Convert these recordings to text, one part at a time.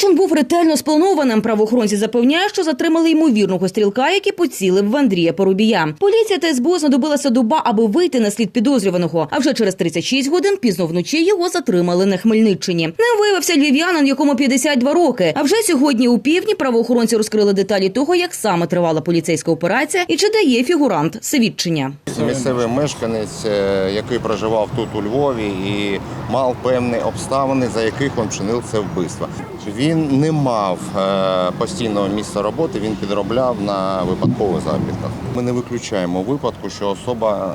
Злочин був ретельно спланованим. Правоохоронці запевняють, що затримали ймовірного стрілка, який поцілив в Андрія Порубія. Поліція та СБУ знадобилася доба, аби вийти на слід підозрюваного. А вже через 36 годин пізно вночі його затримали на Хмельниччині. Ним виявився львів'янин, якому 52 роки. А вже сьогодні у півдні правоохоронці розкрили деталі того, як саме тривала поліцейська операція і чи дає фігурант свідчення. Місцевий мешканець, е, який проживав тут у Львові і мав певні обставини, за яких він вчинив це вбивство. Він не мав е, постійного місця роботи, він підробляв на випадкових заробітках. Ми не виключаємо випадку, що особа е,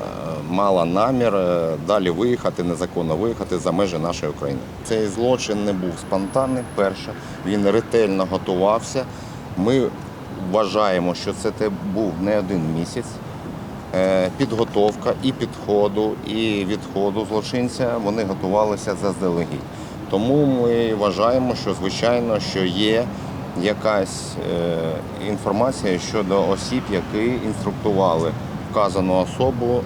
мала намір е, далі виїхати, незаконно виїхати за межі нашої України. Цей злочин не був спонтанний. Перше, він ретельно готувався. Ми вважаємо, що це був не один місяць. Підготовка і підходу, і відходу злочинця вони готувалися заздалегідь. Тому ми вважаємо, що звичайно, що є якась е, інформація щодо осіб, які інструктували вказану особу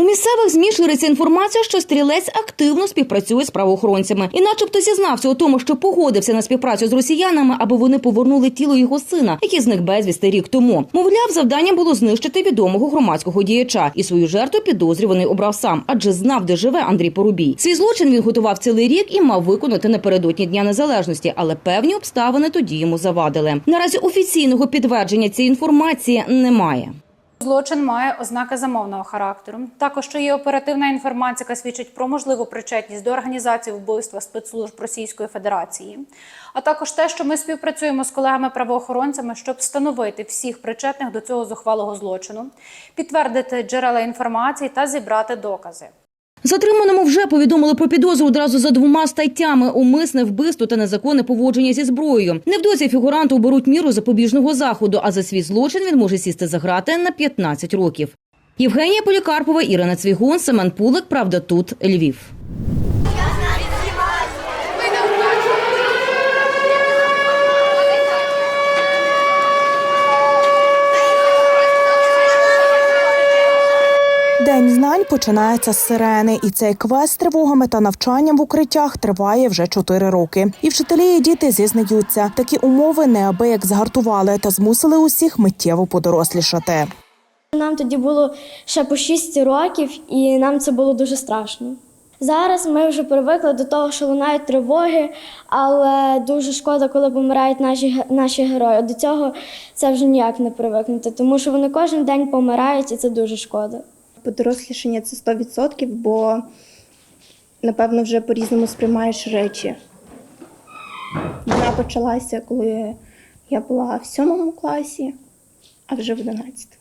У місцевих ЗМІ шириться інформація, що стрілець активно співпрацює з правоохоронцями і, начебто, зізнався у тому, що погодився на співпрацю з росіянами, аби вони повернули тіло його сина, який зник безвісти рік тому. Мовляв, завданням було знищити відомого громадського діяча, і свою жертву підозрюваний обрав сам, адже знав, де живе Андрій Порубій. Свій злочин він готував цілий рік і мав виконати напередодні дня незалежності, але певні обставини тоді йому завадили. Наразі офіційного підтвердження цієї інформації немає. Злочин має ознаки замовного характеру. Також що є оперативна інформація, яка свідчить про можливу причетність до організації вбивства спецслужб Російської Федерації, а також те, що ми співпрацюємо з колегами-правоохоронцями, щоб встановити всіх причетних до цього зухвалого злочину, підтвердити джерела інформації та зібрати докази. Затриманому вже повідомили про підозру одразу за двома статтями: умисне вбивство та незаконне поводження зі зброєю. Невдовзі фігуранту оберуть міру запобіжного заходу, а за свій злочин він може сісти за грати на 15 років. Євгенія Полікарпова, Ірина Цвігун, Семен Пулик. Правда, тут Львів. День знань починається з сирени, і цей квест з тривогами та навчанням в укриттях триває вже чотири роки. І вчителі і діти зізнаються, такі умови неабияк згартували та змусили усіх миттєво подорослішати. Нам тоді було ще по 6 років, і нам це було дуже страшно. Зараз ми вже привикли до того, що лунають тривоги, але дуже шкода, коли помирають наші, наші герої. До цього це вже ніяк не привикнути, тому що вони кожен день помирають, і це дуже шкода. Подорослішання це 100%, бо напевно вже по-різному сприймаєш речі. Вона почалася, коли я була в сьомому класі, а вже в 11.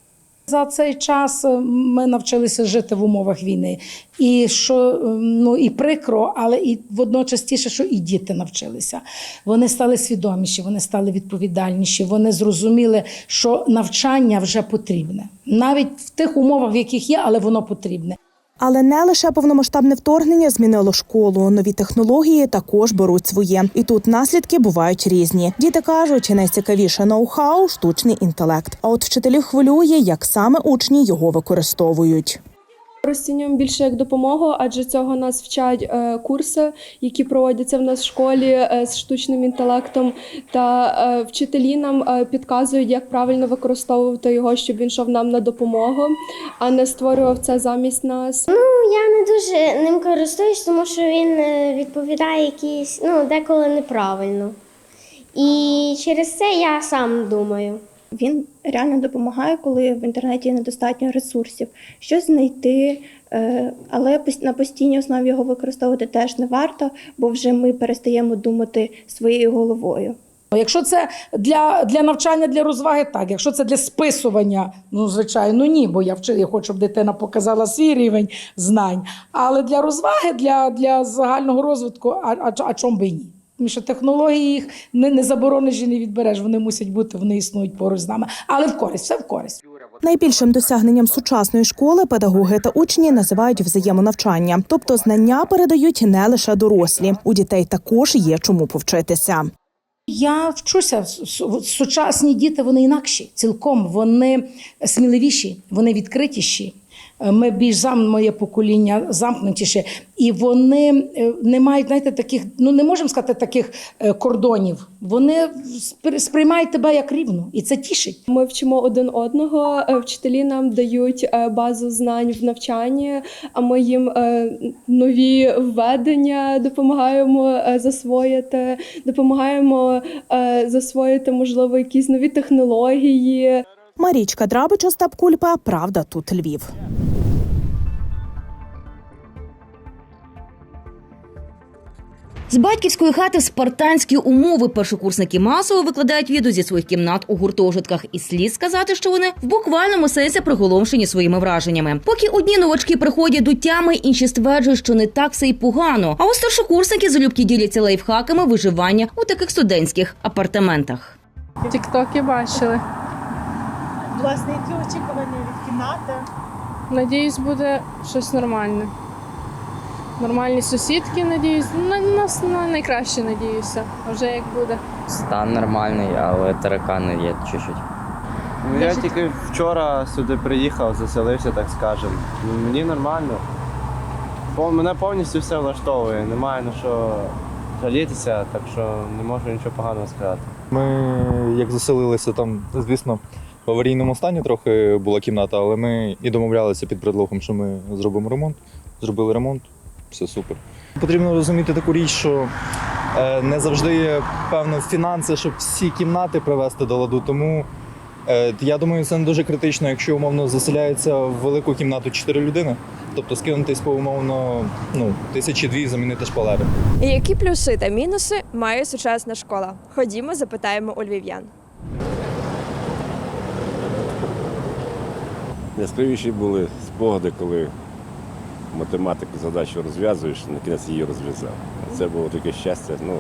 За цей час е, ми навчилися жити в умовах війни. І що е, ну і прикро, але і водночас тіше, що і діти навчилися. Вони стали свідоміші, вони стали відповідальніші. Вони зрозуміли, що навчання вже потрібне, навіть в тих умовах, в яких є, але воно потрібне. Але не лише повномасштабне вторгнення змінило школу. Нові технології також беруть своє. І тут наслідки бувають різні. Діти кажуть, найцікавіше ноу-хау штучний інтелект. А от вчителів хвилює, як саме учні його використовують. Розцінюємо більше як допомогу, адже цього нас вчать е, курси, які проводяться в нас в школі е, з штучним інтелектом. Та е, вчителі нам підказують, як правильно використовувати його, щоб він йшов нам на допомогу, а не створював це замість нас. Ну, я не дуже ним користуюсь, тому що він відповідає якісь, ну, деколи неправильно. І через це я сам думаю. Він реально допомагає, коли в інтернеті недостатньо ресурсів, щось знайти, е, але на постійній основі його використовувати теж не варто, бо вже ми перестаємо думати своєю головою. Якщо це для, для навчання, для розваги, так. Якщо це для списування, ну звичайно, ні, бо я вчи, я хочу, щоб дитина показала свій рівень знань. Але для розваги, для, для загального розвитку, а, а, а чому би ні? Тому що технології їх не, не заборониш і не відбереш. Вони мусять бути, вони існують поруч з нами. Але в користь, все в користь. Найбільшим досягненням сучасної школи педагоги та учні називають взаємонавчання, тобто знання передають не лише дорослі. У дітей також є чому повчитися. Я вчуся. Сучасні діти вони інакші, цілком вони сміливіші, вони відкритіші. Е, Ми більш зам моє покоління замкнутіше, і вони е, не мають знаєте, таких, ну не можемо сказати таких е, кордонів. Вони спри- сприймають тебе як рівну, і це тішить. Ми вчимо один одного, вчителі нам дають базу знань в навчанні, а ми їм нові введення допомагаємо засвоїти, допомагаємо засвоїти, можливо, якісь нові технології. Марічка Драбич, Остап Кульпа, Правда, тут Львів. З батьківської хати спартанські умови першокурсники масово викладають відео зі своїх кімнат у гуртожитках. І слід сказати, що вони в буквальному сенсі приголомшені своїми враженнями. Поки одні новачки приходять до тями, інші стверджують, що не так все й погано. А ось старшокурсники залюбки діляться лайфхаками виживання у таких студентських апартаментах. Тіктоки бачили. Власне, які очікування від кімнати? Надіюсь, буде щось нормальне. Нормальні сусідки, надіюсь. На нас на найкраще надіюся. А вже як буде. Стан нормальний, але таракани є чуть-чуть. Ну, я тільки вчора сюди приїхав, заселився, так скажемо. Мені нормально. Мене повністю все влаштовує, немає на що жалітися, так що не можу нічого поганого сказати. Ми як заселилися там, звісно, в аварійному стані трохи була кімната, але ми і домовлялися під предлогом, що ми зробимо ремонт. Зробили ремонт, все супер. Потрібно розуміти таку річ, що е, не завжди є певно фінанси, щоб всі кімнати привести до ладу. Тому е, я думаю, це не дуже критично, якщо умовно заселяється в велику кімнату 4 людини. Тобто скинутись по умовно ну, тисячі дві замінити шпалери. Які плюси та мінуси має сучасна школа? Ходімо, запитаємо у львів'ян. Яскравіші були спогади, коли математику задачу розв'язуєш, на кінець її розв'язав. Це було таке щастя, ну,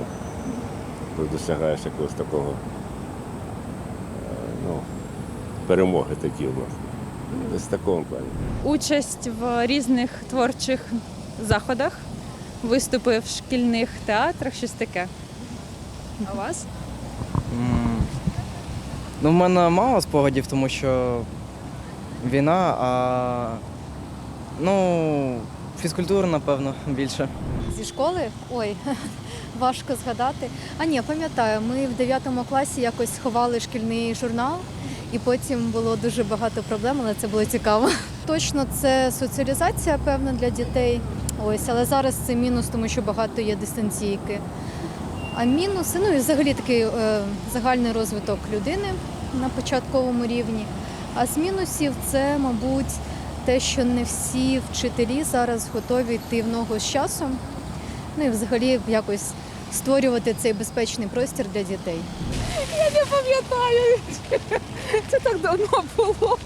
коли досягаєш якогось такого е, ну, перемоги такі у нас. Десь в такому плані. Участь в різних творчих заходах, виступи в шкільних театрах, щось таке. А у вас? Ну, в мене мало спогадів, тому що війна, а ну, фізкультура, напевно, більше. Зі школи? Ой, важко згадати. А ні, пам'ятаю, ми в 9 класі якось сховали шкільний журнал, і потім було дуже багато проблем, але це було цікаво. Точно це соціалізація, певна, для дітей. Ось, але зараз це мінус, тому що багато є дистанційки. А мінуси, ну і взагалі такий е, загальний розвиток людини на початковому рівні. А з мінусів це, мабуть, те, що не всі вчителі зараз готові йти в ногу з часом. Ну і взагалі якось створювати цей безпечний простір для дітей. Я не пам'ятаю. Це так давно було.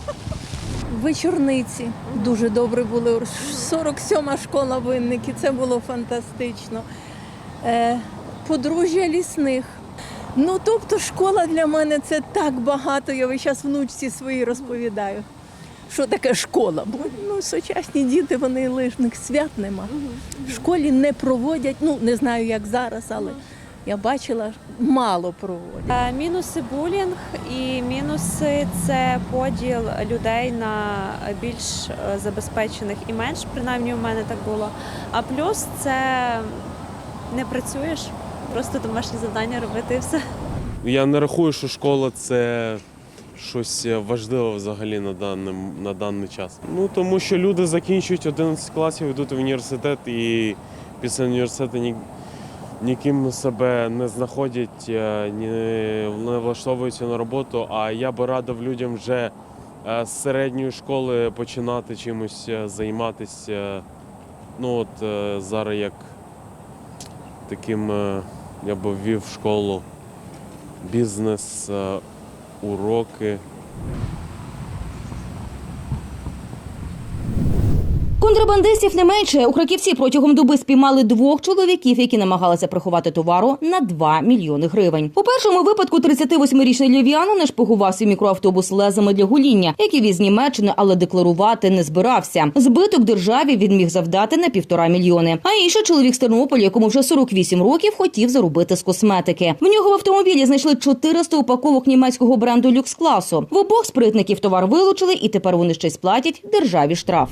Вечорниці дуже добре були. 47-ма школа винники, це було фантастично. Е, подружжя лісних. Ну, тобто, школа для мене це так багато. Я весь час внучці своїй розповідаю. Що таке школа? Бо ну, сучасні діти, вони лижних свят нема. В школі не проводять, ну не знаю, як зараз, але я бачила, мало проводять. Мінуси булінг і мінуси це поділ людей на більш е, забезпечених і менш, принаймні у мене так було. А плюс це не працюєш, просто домашні завдання робити і все. Я не рахую, що школа це щось важливе взагалі на даний, на даний час. Ну тому що люди закінчують 11 класів, йдуть в університет і після університету ні, ніким себе не знаходять, е, ні, не влаштовуються на роботу. А я би радив людям вже е, з середньої школи починати чимось е, займатися. Ну от е, зараз як таким е, я би ввів в школу бізнес, е, уроки. Контрабандистів не менше у Краківці протягом доби спіймали двох чоловіків, які намагалися приховати товару на 2 мільйони гривень. У першому випадку 38-річний львів'янин нашпигував свій мікроавтобус лезами для гуління, які віз Німеччини, але декларувати не збирався. Збиток державі він міг завдати на півтора мільйони. А інший чоловік з Тернополя, якому вже 48 років, хотів заробити з косметики. В нього в автомобілі знайшли 400 упаковок німецького бренду люкс класу. В обох спритників товар вилучили, і тепер вони ще й сплатять державі штраф.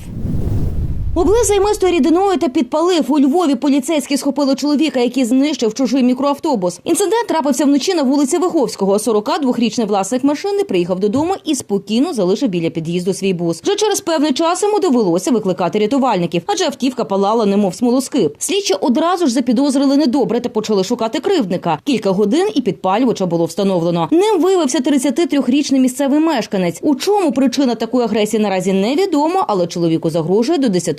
Облив займистою рідиною та підпалив. У Львові поліцейські схопили чоловіка, який знищив чужий мікроавтобус. Інцидент трапився вночі на вулиці Виховського. 42-річний власник машини приїхав додому і спокійно залишив біля під'їзду свій бус. Вже через певний час йому довелося викликати рятувальників, адже автівка палала, немов смолоскип. Слідчі одразу ж запідозрили недобре та почали шукати кривдника. Кілька годин і підпалювача було встановлено. Ним виявився 33-річний місцевий мешканець. У чому причина такої агресії наразі невідомо, але чоловіку загрожує до 10